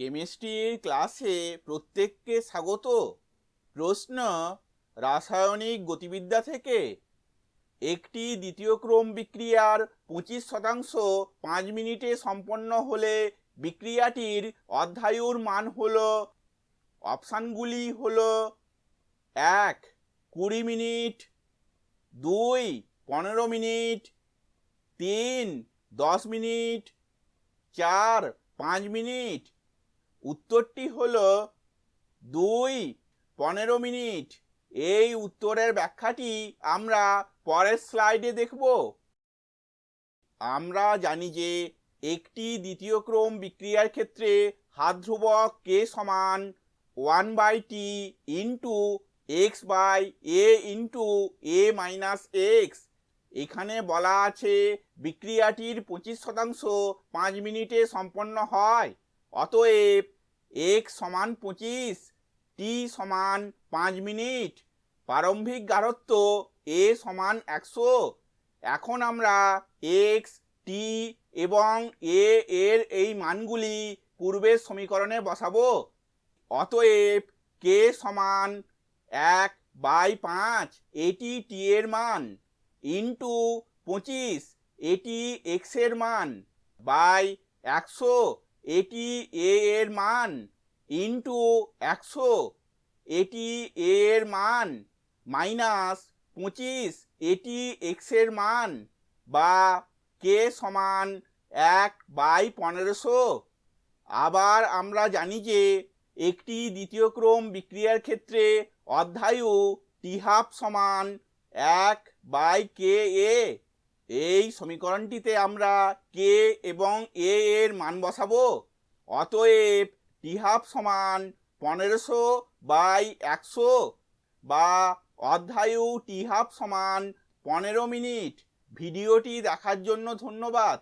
কেমিস্ট্রির ক্লাসে প্রত্যেককে স্বাগত। প্রশ্ন, রাসায়নিক গতিবিদ্যা থেকে একটি দ্বিতীয় ক্রম বিক্রিয়ার পঁচিশ শতাংশ পাঁচ মিনিটে সম্পন্ন হলে বিক্রিয়াটির অধ্যায়ুর মান হল, অপশানগুলি হল এক, কুড়ি মিনিট, দুই, পনেরো মিনিট, তিন, দশ মিনিট, চার, পাঁচ মিনিট উত্তরটি হল দুই। পনেরো মিনিট। এই উত্তরের ব্যাখ্যাটি আমরা পরের স্লাইডে দেখব। আমরা জানি যে একটি দ্বিতীয় ক্রম বিক্রিয়ার ক্ষেত্রে হাত ধ্রুবক কে সমান? One by T into x by a into a minus x. এখানে বলা আছে বিক্রিয়াটির পঁচিশ শতাংশ পাঁচ মিনিটে সম্পন্ন হয়। অতএব এক্স সমান পঁচিশ টি সমান পাঁচ মিনিট, প্রারম্ভিক গাঢ়ত্ব এ সমান একশো। এখন আমরা এক্স টি এবং এ এর এই মানগুলি পূর্বের সমীকরণে বসাবো। অতএব কে সমান এক বাই পাঁচ, এটি টি এর মান। ইন্টু পঁচিশ, এটি এক্সের মান। বাই একশো। এটি এ এর মান ইন্টু একশো। এটি এ এর মান মাইনাস পঁচিশ। এটি এক্সের মান বা কে সমান এক বাই পনেরোশো। আবার আমরা জানি যে একটি দ্বিতীয় ক্রম বিক্রিয়ার ক্ষেত্রে অর্ধায়ু টি হাফ সমান এক বাই কে এ এই সমীকরণটিতে আমরা কে এবং এ এর মান বসাবো। অতএব টি হাফ সমান পনেরোশো বাই একশো বা অধ্যায়ু টি হাফ সমান পনেরো মিনিট। ভিডিওটি দেখার জন্য ধন্যবাদ।